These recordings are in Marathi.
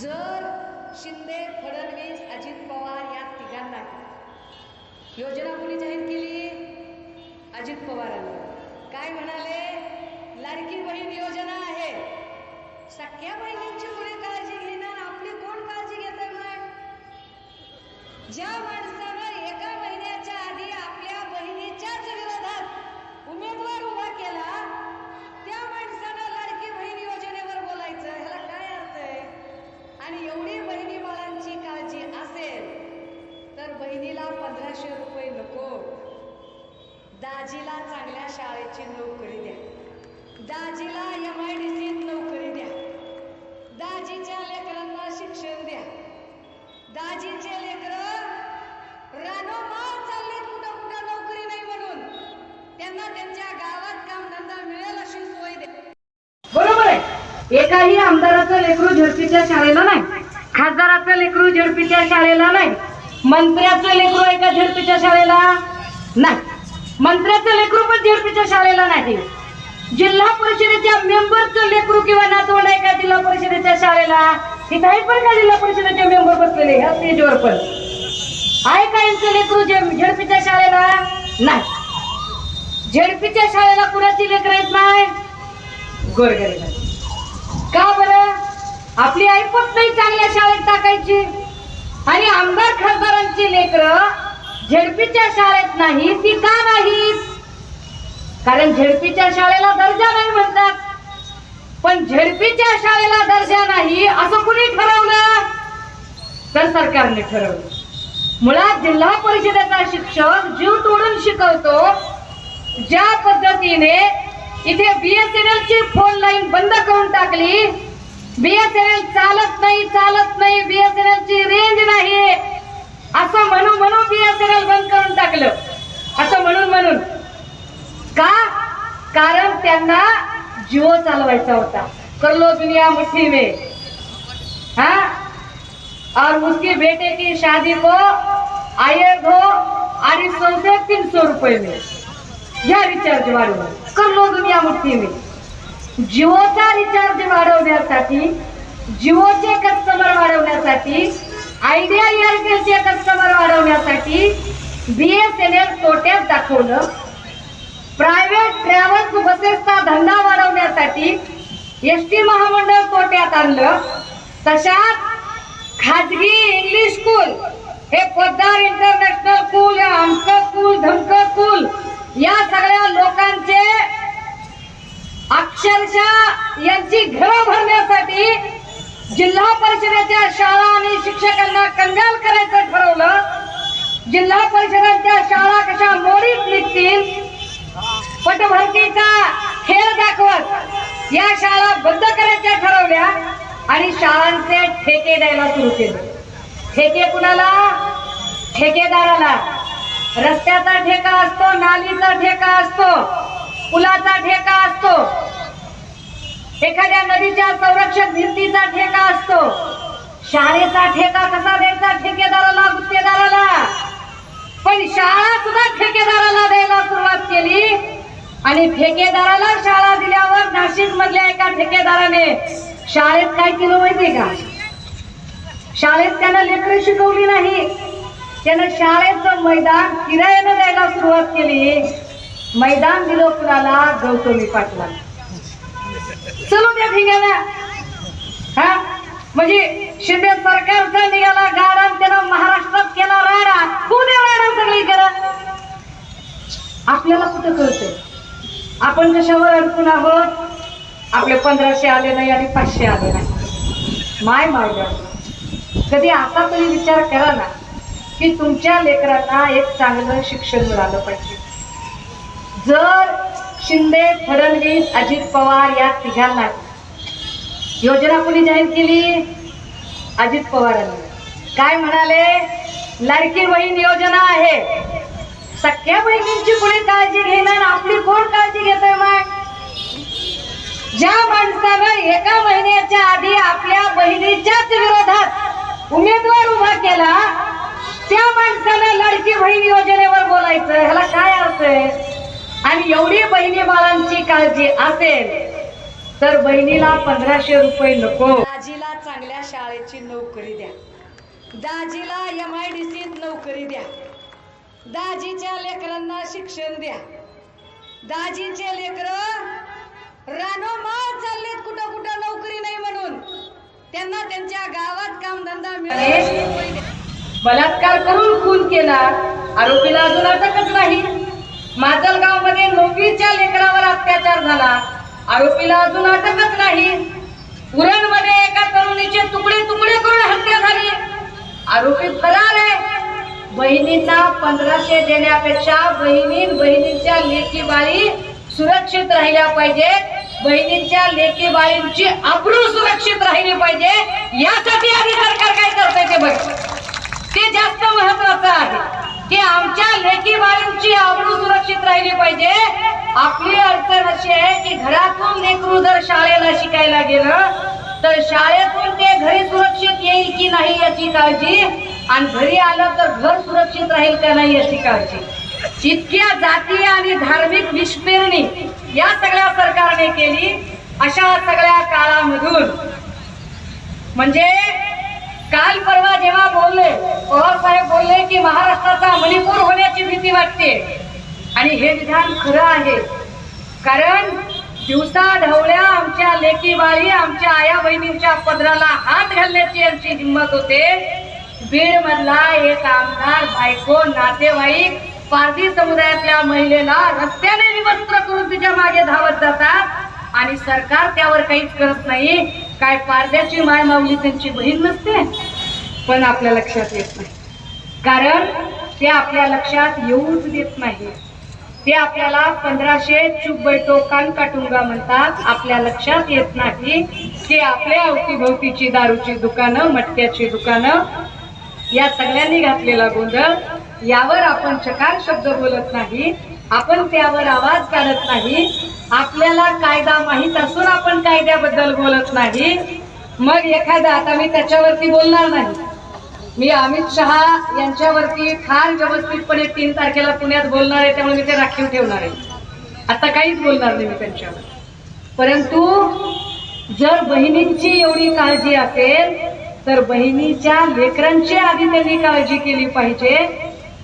जर शिंदे फडणवीस अजित पवार या तिघांना योजना कोणी जाहीर केली? अजित पवारांनी. काय म्हणाले? लाडकी बहीण योजना आहे. सख्या बहिणींची कोणी काळजी घेणार आपली कोण काळजी घेत मग ज्या माणसानं बहिणीला पंधराशे रुपये नको. दाजीला चांगल्या शाळेची नोकरी द्या. दाजीला एम आय डी सीत नोकरी द्या. दाजीच्या लेकरांना शिक्षण द्या. दाजीचे लेकर रानोमाळ चालले कुठं कुठं नोकरी नाही म्हणून. त्यांना त्यांच्या गावात काम धंदा मिळेल अशी सोय द्या. बरोबर आहे. एकाही आमदाराचं लेकरू झडपीच्या शाळेला नाही. खासदाराचं लेकरू झडपीच्या शाळेला नाही. मंत्र्याचं लेकरू एका झेडपीच्या शाळेला? नाही. मंत्र्याचं लेकरू पण झेडपीच्या शाळेला नाही. जिल्हा परिषदेच्या मेंबरचं लेकरू किंवा नातवंड आहे का जिल्हा परिषदेच्या शाळेला? इथं आहे पण का जिल्हा परिषदेचे मेंबर बसलेले ह्या स्टेजवर पण? आहे का यांचं लेकरू जे- झडपीच्या शाळेला? नाही. झेडपीच्या शाळेला कुणाची लेकर येत नाही गोरगरीब का बरं? आपली ऐपत नाही चांगल्या शाळेत टाकायची. आणि आमदार खासदारांची लेकरं झेडपीच्या शाळेत नाही ती का नाहीत? कारण झेडपीच्या शाळेला दर्जा नाही म्हणतात. पण झेडपीच्या शाळेला दर्जा नाही असं कुणी ठरवलं? तर सरकारने ठरवलं. मुळात जिल्हा परिषदेचा शिक्षक जीव तोडून शिकवतो ज्या पद्धतीने इथे बीएसएनएल ची फोन लाईन बंद करून टाकली बीएसएनएल चालत नाही चालत नाही बीएसएनएल ची रेंज नाही असं म्हणून म्हणून बीएसएनएल बंद करून टाकलं. असं म्हणून म्हणून. का? कारण त्यांना जिओ चालवायचा होता. करलो दुनिया मुट्ठी में. हा? और उसकी बेटे की शादी को आये दो अडीच सौ से तीन सौ रुपये में. या रिचार्ज वाढवून करलो दुनिया मुठ्ठी में. जिओचा रिचार्ज वाढवण्यासाठी जिओचे कस्टमर वाढवण्यासाठी आयडिया एअरटेलचे कस्टमर वाढवण्यासाठी बीएसएनएल तोट्यात दाखवलं. प्रायव्हेट ट्रॅव्हल्स बसेसचा धंदा वाढवण्यासाठी एस टी महामंडळ तोट्यात आणलं. तशात खाजगी इंग्लिश स्कूल हे पद्दार इंटरनॅशनल स्कूल या आमचं स्कूल धमकं स्कूल या सगळ्या लोकांचे अक्षरशः यांची घरं भरण्यासाठी जिल्हा परिषदेच्या शाळा आणि शिक्षकांना कंगाल करायचं ठरवलं. जिल्हा परिषदांच्या शाळा कशा मोडीत निघतील? पटभरतीचा खेळ दाखवत या शाळा बंद करायच्या ठरवल्या आणि शाळांचे ठेके द्यायला सुरू केले. ठेके कुणाला? ठेकेदाराला. रस्त्याचा ठेका असतो नालीचा ठेका असतो. पुलाचा ठेका असतो. एखाद्या नदीच्या संरक्षक भिंतीचा ठेका असतो. शाळेचा ठेका कसा द्यायचा? ठेकेदाराला गुत्तेदाराला. पण शाळा सुद्धा ठेकेदाराला द्यायला सुरुवात केली आणि ठेकेदाराला शाळा दिल्यावर नाशिक मधल्या एका ठेकेदाराने शाळेत काय केलं माहितीये का? शाळेत त्यानं लेकरं शिकवली नाही. त्यानं शाळेचं मैदान किरायानं द्यायला सुरुवात केली. मैदान दिलं कुणाला? गौतमी पाटला चलो त्या ठिकाणी हा? म्हणजे शिंदे सरकारचा निघाला गाडा त्यानं महाराष्ट्रात केला राडा. पुणे राडा सगळी करा आपल्याला कुठं कळतंय? आपण कशावर अडकून आहोत? आपले पंधराशे आले नाही आणि पाचशे आले नाही. माय माय कधी आता तरी विचार करा ना की तुमच्या लेकरांना एक चांगलं शिक्षण मिळालं पाहिजे. जर शिंदे फडणवीस अजित पवार या तिघांना योजना कोणी जाहीर केली? अजित पवारांनी. काय म्हणाले? लाडकी बहीण योजना आहे. सख्या बहिणींची कोणी काळजी घेणार? आपली कोण काळजी घेत मग? ज्या माणसानं एका महिन्याच्या आधी आपल्या बहिणीच्याच विरोधात उमेदवार उभा केला त्या माणसानं लाडकी बहीण योजनेवर बोलायचं ह्याला काय अर्थ आहे? आणि एवढी बहिणी बाळांची काळजी असेल तर बहिणीला पंधराशे रुपये नको. दाजीला चांगल्या शाळेची नोकरी द्या. दाजीला एम आय डी सीत नोकरी द्या. दाजीच्या लेकरांना शिक्षण द्या. दाजीचे लेकर रानोमाळ चाललेत कुठं कुठं नोकरी नाही म्हणून. त्यांना त्यांच्या गावात कामधंदा मिळाला. बलात्कार करून खून केला. आरोपीला अजून अटकच नाही. माजलगावमध्ये नोकरीच्या लेकरावर अत्याचार झाला. आरोपीला अजून अटकच नाही. उरणमध्ये एका तरुणीचे तुकडे तुकडे करून हत्या झाली. आरोपी फरार आहे. बहिणींना पंधराशे देण्यापेक्षा बहिणी बहिणींच्या लेखी बाळी सुरक्षित राहिल्या पाहिजेत बहिणींच्या लेखी बाळींची अब्रू सुरक्षित राहिली पाहिजे. यासाठी आधी सरकार काय करतंय ते बघ. ते जास्त महत्वाचं आहे. की आमच्या लेखी बाळींची आबरू सुरक्षित राहिली पाहिजे. आपली अडचण अशी आहे की घरातून लेकरू जर शाळेला शिकायला गेलं तर शाळेतून ते घरी सुरक्षित येईल की नाही याची काळजी? आणि घरी आलं तर घर सुरक्षित राहील का नाही याची काळजी? जितक्या जातीय आणि धार्मिक विस्पेरणी या सगळ्या सरकारने केली अशा सगळ्या काळामधून. म्हणजे काल परवा जेव्हा बोलले पवार साहेब बोलले की महाराष्ट्राचा मणिपूर होण्याची भीती वाटते. आणि हे विधान खरं आहे. कारण दिवसा ढवळ्या आमच्या लेकी बाळी आमच्या आया बहिणींच्या पदराला हात घालण्याची यांची हिंमत होते. बीड मधला एक आमदार बायको नातेवाईक पारधी समुदायातल्या महिलेला रस्त्याने विवस्त्र करून तिच्यामागे धावत जातात. आणि सरकार त्यावर काहीच करत नाही. काय पारद्याची माय माऊली त्यांची बहीण नसते पण आपल्या लक्षात येत नाही. कारण ते आपल्या लक्षात येऊच देत नाही. ते आपल्याला पंधराशे चुप बैठो कान काटुंगा म्हणतात आपल्या लक्षात येत नाही. की आपल्या अवतीभोवतीची दारूची दुकानं मटक्याची दुकानं या सगळ्यांनी घातलेला गोंधळ यावर आपण चकार शब्द बोलत नाही. आपण त्यावर आवाज काढत नाही. आपल्याला कायदा माहीत असून आपण कायद्याबद्दल बोलत नाही. मग एखादा आता मी त्याच्यावरती बोलणार नाही. मी अमित शहा यांच्यावरती फार व्यवस्थितपणे तीन तारखेला पुण्यात बोलणार आहे त्यामुळे मी ते राखीव ठेवणार आहे. आता काहीच बोलणार नाही मी त्यांच्यावर. परंतु जर बहिणींची एवढी काळजी असेल तर बहिणीच्या लेकरांची आधी त्यांनी काळजी केली पाहिजे.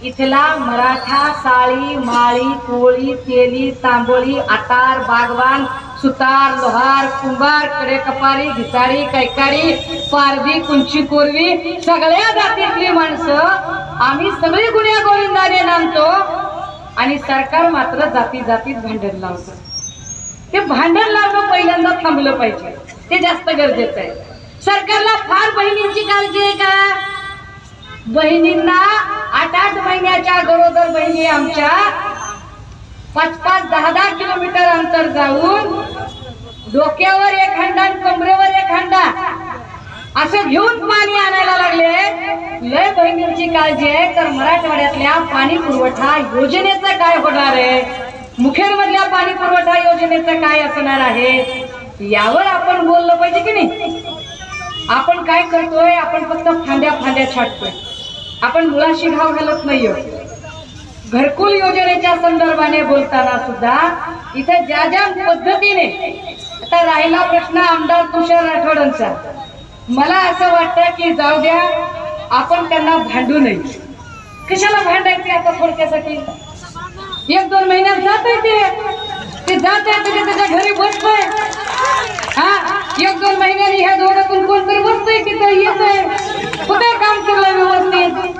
इथला मराठा साळी माळी कोळी तेली तांबोळी आतार बागवान सुतार लोहार कुंभारकडे कपारी घिसारी कैकाडी पारधी कुंची कोरवी सगळ्या जातीतली माणसं आम्ही सगळी गुन्ह्या गोविंदाने नांदतो आणि सरकार मात्र जाती जातीत भांडण लावतं. ते भांडण लावणं पहिल्यांदा थांबलं पाहिजे. ते जास्त गरजेचं आहे. सरकारला फार बहिणींची काळजी आहे का? बहिणींना आठ आठ महिन्याच्या गरोदर बहिणी आमच्या पाच पाच दहा दहा किलोमीटर अंतर जाऊन डोक्यावर एक हंडा आणि कमरेवर एक हंडा असं घेऊन पाणी आणायला लागले. लय बहिणींची काळजी आहे तर मराठवाड्यातल्या पाणी पुरवठा योजनेचं काय होणार आहे? मुखेड मधल्या पाणी पुरवठा योजनेचं काय असणार आहे? यावर आपण बोललं पाहिजे की नाही? आपण काय करतोय? आपण फक्त फांद्या फांद्या छाटतोय. आपण मुळाशी घाव घालत नाहीये. घरकुल योजनेच्या संदर्भाने बोलताना सुद्धा इथे ज्या ज्या पद्धतीने आता राहिला प्रश्न आमदार तुषार राठोडांचा मला असं वाटतं की जाऊ द्या आपण त्यांना भांडू नये. कशाला भांडायचे आता थोडक्यासाठी? एक दोन महिन्यात जात आहे ते. ते जात आहे तरी त्याच्या घरी बसतोय. हा एक दोन महिन्याने ह्या जोडातून कोणतरी बसतोय तिथं येतोय? कुठे काम चाललंय व्यवस्थित?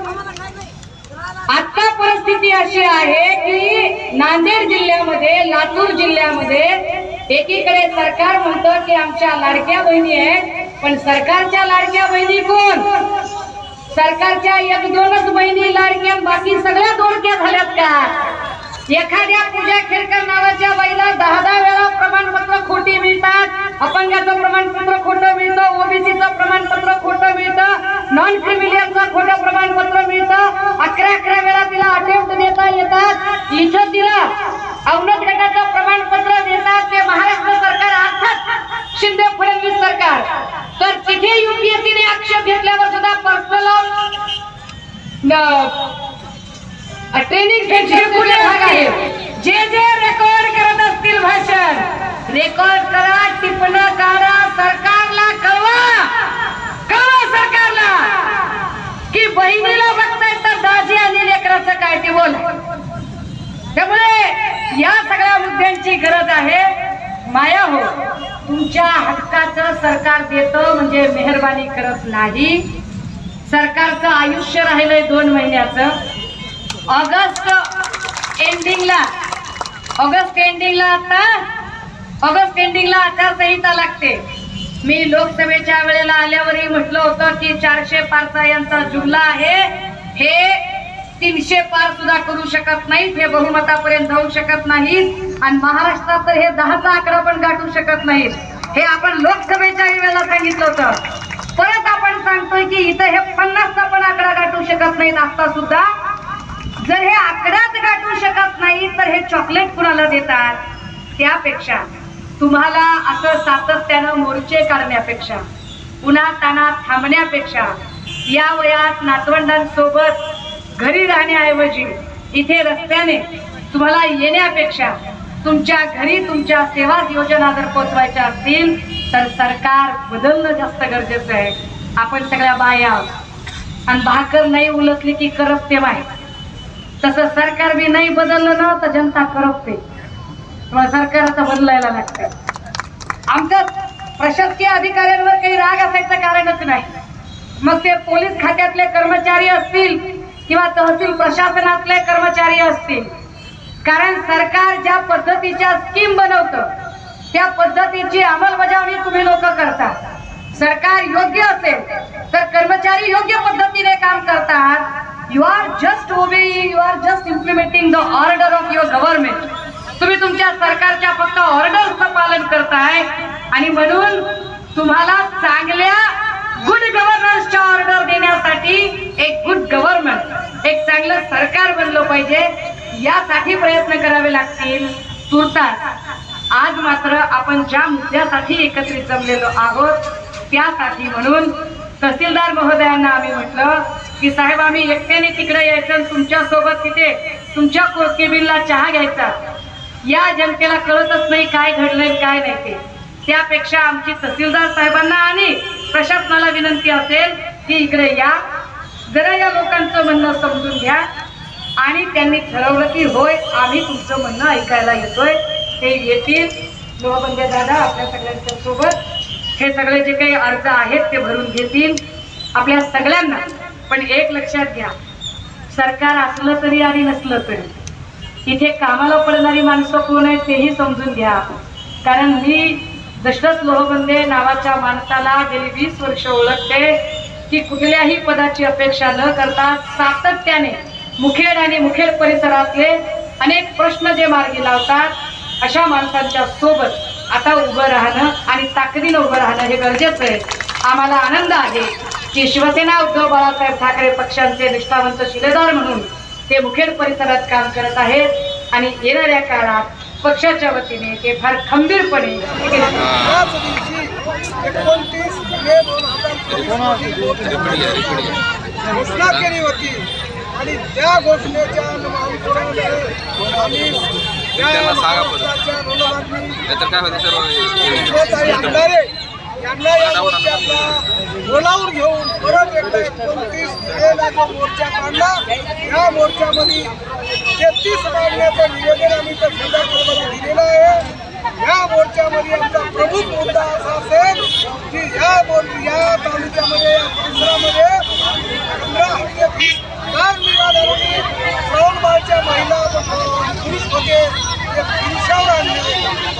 आता परिस्थिती अशी आहे की नांदेड जिल्ह्यामध्ये लातूर जिल्ह्यामध्ये एकीकडे सरकार म्हणतं की आमच्या लाडक्या बहिणी आहेत पण सरकारच्या लाडक्या बहिणी कोण? सरकारच्या एक दोनच बहिणी लाडक्या बाकी सगळ्या दोडक्या झाल्यात का? एखाद्या पूजा खेरकर नावाच्या बाईला दहा दहा वेळा प्रमाणपत्र खोटी मिळतात अपंगाचं प्रमाणपत्र खोटं मिळतं ओबीसीचं प्रमाणपत्र नॉन क्रिमिलियनचं खोटं प्रमाणपत्र मिळतं. अकरा अकरा वेळा तिला अटेम्प्ट देता येतात. इथं तिला अवनत गटाचं प्रमाणपत्र देतात. ते महाराष्ट्र सरकार अर्थात शिंदे फडणवीस सरकार. तर तिथे युपीएससीने आक्षेप घेतल्यावर सुद्धा पर्सनल ट्रेनिंग पुढे भाग आहे. जे जे रेकॉर्ड करत असतील भाषण रेकॉर्ड करा टिपणं काढा सरकारला कळवा सरकार बोल त्यामुळे या सगळ्या गरज आहे. माया हो तुमच्या हक्काचं सरकार देतं म्हणजे मेहरबानी करत नाही. सरकारचं आयुष्य राहिलंय दोन महिन्याचं. ऑगस्ट एंडिंगला ऑगस्ट एंडिंगला आता ऑगस्ट एंडिंगला आचारसंहिता लागते. मी लोकसभेच्या वेळेला आल्यावरही म्हटलं होतं की चारशे पारचा यांचा जुमला आहे. हे तीनशे पार सुद्धा करू शकत नाहीत हे बहुमतापर्यंत जाऊ शकत नाहीत आणि महाराष्ट्रात तर हे दहाचा आकडा पण गाठू शकत नाहीत हे आपण लोकसभेच्या वेळेला सांगितलं होतं. परत आपण सांगतोय की इथं हे पन्नासचा पण आकडा गाठू शकत नाहीत आता सुद्धा. जर हे आकड्यात गाठू शकत नाही तर हे चॉकलेट कुणाला देतात? त्यापेक्षा. तुम्हाला असं सातत्यानं मोर्चे काढण्यापेक्षा पुन्हा त्यांना थांबण्यापेक्षा या वयात नातवंडांसोबत घरी राहण्याऐवजी इथे रस्त्याने तुम्हाला येण्यापेक्षा तुमच्या घरी तुमच्या सेवा योजना जर पोचवायच्या असतील तर सरकार बदलणं जास्त गरजेचं आहे. आपण सगळ्या बाया आहोत. आणि भाकर नाही उलटली की करपते बाय तसं सरकार बी नाही बदललं ना तर जनता करपते. मग सरकार आता बदलायला लागतं. आमचं प्रशासकीय अधिकाऱ्यांवर काही राग असायचं कारणच नाही. मग ते पोलीस खात्यातले कर्मचारी असतील किंवा तहसील प्रशासनातले कर्मचारी असतील. कारण सरकार ज्या पद्धतीच्या स्कीम बनवतं त्या पद्धतीची अंमलबजावणी तुम्ही लोक करता सरकार योग्य असेल तर कर्मचारी योग्य पद्धतीने काम करतात. You are just obeying you are just implementing the order of your government तुम्ही तुमच्या सरकारच्या फक्त ऑर्डरचं पालन करताय आणि म्हणून तुम्हाला चांगल्या गुड गव्हर्नन्सच्या ऑर्डर देण्यासाठी एक गुड गव्हर्नमेंट एक चांगलं सरकार बनलं पाहिजे. यासाठी प्रयत्न करावे लागतील. तुर्तास आज मात्र आपण ज्या मुद्द्यासाठी एकत्रित जमलेलो आहोत त्यासाठी म्हणून तहसीलदार महोदयांना आम्ही म्हटलं की साहेब आम्ही एकट्याने तिकडे यायचं आणि तुमच्यासोबत तिथे तुमच्या केबिनला चहा घ्यायचा. या जनतेला कळतच नाही काय घडलंय काय नाही ते. त्यापेक्षा आमची तहसीलदार साहेबांना आणि प्रशासनाला विनंती असेल की इकडे या. जरा या लोकांचं म्हणणं समजून घ्या. आणि त्यांनी ठरवलं की होय आम्ही तुमचं म्हणणं ऐकायला येतोय. ते येतील. लोहबंदे दादा आपल्या सगळ्यांच्या सोबत. हे सगळे जे काही अर्ज आहेत ते भरून घेतील. आपल्या सगळ्यांना. पण एक लक्षात घ्या. सरकार असलं तरी आणि नसलं तरी इथे कामाला पडणारी माणसं कोण आहेत तेही समजून घ्या. कारण मी दशरथ लोहबंदे नावाच्या माणसाला गेली वीस वर्ष ओळखते. की कुठल्याही पदाची अपेक्षा न करता सातत्याने मुखेड आणि मुखेड परिसरातले अनेक प्रश्न जे मार्गी लावतात अशा माणसांच्या सोबत आता उभं राहणं आणि ताकदीनं उभं राहणं हे गरजेचं आहे. आम्हाला आनंद आहे की शिवसेना उद्धव बाळासाहेब ठाकरे पक्षांचे निष्ठावंत शिलेदार म्हणून ते मुखेड परिसरात काम करत आहेत आणि येणाऱ्या काळात पक्षाच्या वतीने ते फार खंबीरपणे घोषणा केली होती. आणि त्या घोषणेच्या अनुषंगाने आम्ही त्या यांना या मोर्चातला बोलावून घेऊन परत एकदा एकोणतीस मेला जो मोर्चा काढला. या मोर्चामध्ये तेहतीस मागण्याचं निवेदन आम्ही त्या साहेबांना दिलेलं आहे या मोर्चामध्ये आमचा प्रमुख मुद्दा असा असेल की या मोर या तालुक्यामध्ये या परिसरामध्ये पंधरा हप्ते वीस हजार निराधारांनी श्रावणबाळच्या महिला व पुरुष होते ते पुरुषावर आणले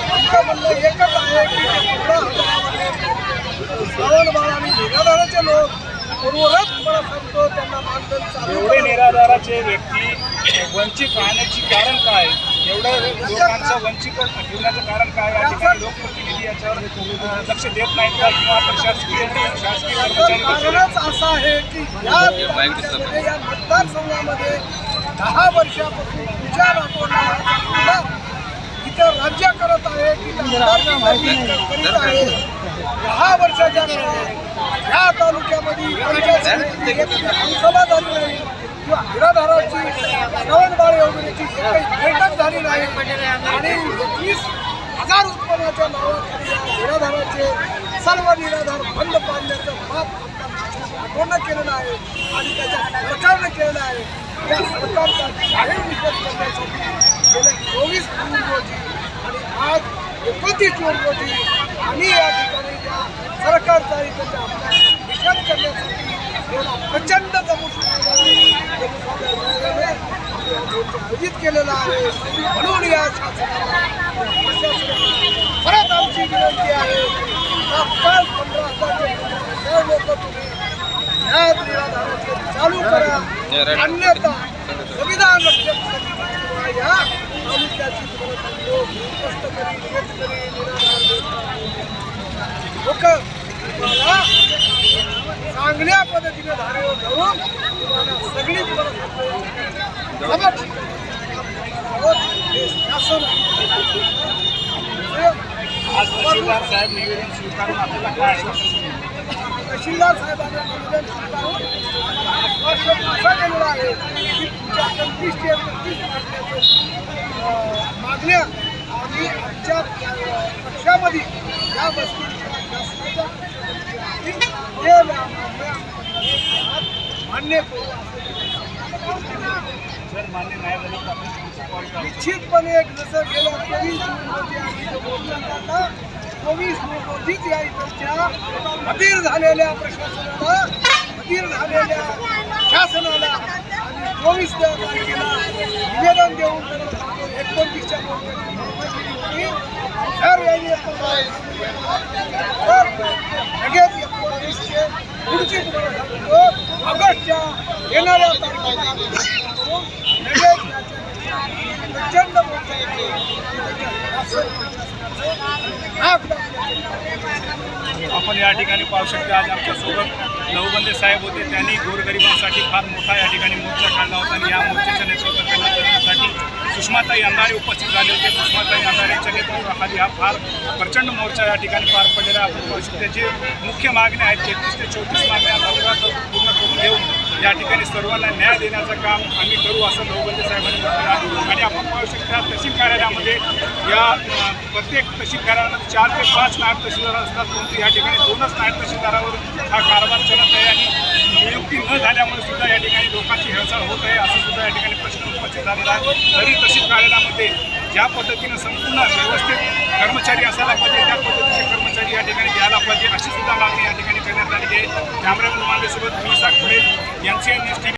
आमचं म्हणणं एकच आहे की ते पंधरा हजारामध्ये श्रावणबाळ आणि निराधाराचे लोक पूर्वरच मला सांगतो त्यांना मानधन चालू एवढे. निराधाराचे व्यक्ती वंचित राहण्याची कारण काय? एवढं लोकांचं वंचित ठेवण्याचं कारण काय? या ठिकाणी लोकप्रतिनिधी याच्यावर अं, लक्ष देत नाहीत का? किंवा प्रशासकीय शासकीय कर्मचारी कारणच असं आहे की या विधानसभेमध्ये, या मतदारसंघामध्ये दहा वर्षापासून तुझ्या राठोडला इथं राज्य करत आहे की करीत आहे. दहा वर्षाच्या काळात या तालुक्यामध्ये पंचायत नाही. किंवा निराधाराची श्रवणबाळ योजनेची बैठक झाली नाही. आणि वीस हजार उत्पन्नाच्या नावाखाली निराधाराचे सर्व निराधार बंद पाडण्याचं बाब राठोडनं केलेलं आहे. आणि त्याच्या सरकारनं केलेलं आहे. त्या सरकारचा जाहीर निषेध करण्यासाठी गेल्या चोवीस जून रोजी आणि आज एकोणतीस जून रोजी आम्ही या ठिकाणी सरकारचा इथे त्या आपला निषेध करण्यासाठी प्रचंड आयोजित केलेला आहे. म्हणून या शासनाला परत आमची विनंती आहे तात्काळ पंधरा हजार लोक तुम्ही न्याय निराधाराचे चालू करा. अन्यथा संविधान रक्षक समितीकिंवा या तालुक्याची तुम्हाला सांगतो निराधार लोक तुम्हाला चांगल्या पद्धतीने धारेवर धरून तुम्हाला सगळी तुम्हाला तहसीलदार साहेब निवेदन स्वीकारून आपल्याला काय आश्वासन दिलं? तहसीलदार साहेबांना निवेदन स्वीकारून आश्वासन असं केलेलं आहे की तुमच्या पंचवीस ते अं, मागण्या आम्ही आमच्या पक्षामध्ये या वस्तूंच्या शासनाच्या पक्षामध्ये ते मान्य करू निश्चितपणे जसं गेल्या चोवीस जून रोजी आम्ही इथं मोर्चा चोवीस जून रोजीच या इकडच्या अधीर झालेल्या प्रशासनाला अधीर झालेल्या शासनाला आणि चोवीस तारखेला निवेदन देऊन एकोणतीसच्या मोर्चाची होती. यांनी तर लगेच एकोणतीसचे पुढची तुम्हाला सांगतो ऑगस्टच्या येणाऱ्या प्रचंड आपण या ठिकाणी पाहू शकता आज आमच्यासोबत लवबंदे साहेब होते. त्यांनी गोरगरिबांसाठी फार मोठा या ठिकाणी मोर्चा काढला होता आणि या मोर्चाच्या नेतृत्व करण्यासाठी सुषमाताई अंधारे उपस्थित झाले होते. सुषमाताई अंधारेच्या नेतृत्वाखाली हा फार प्रचंड मोर्चा या ठिकाणी पार पडलेला आपण पाहू जे मुख्य मागण्या आहेत तेहतीस ते चौतीस मागण्या लवकरात पूर्ण करून देऊन या ठिकाणी सर्वांना न्याय देण्याचं काम आम्ही करू असं नवबंदे साहेबांनी म्हटलं आहे. आणि आपण पाहू शकता तहसील कार्यालयामध्ये या प्रत्येक तहसील कार्यालयामध्ये चार ते पाच नायब तहसीलदार असतात. परंतु या ठिकाणी दोनच नायब तहसीलदारावर हा कारभार चलत आहे आणि नियुक्ती न झाल्यामुळे सुद्धा या ठिकाणी लोकांची हेळसाळ होत आहे असं सुद्धा या ठिकाणी प्रश्न उपस्थित झालेला आहे. तरी तहसील कार्यालयामध्ये ज्या पद्धतीनं संपूर्ण व्यवस्थित कर्मचारी असायला पाहिजे त्या पद्धतीचे कर्मचारी या ठिकाणी द्यायला पाहिजे अशी सुद्धा मागणी या ठिकाणी करण्यात आलेली आहे. कॅमेरामॅन मांडेसोबत मी साखरे यांचे न्यूज टी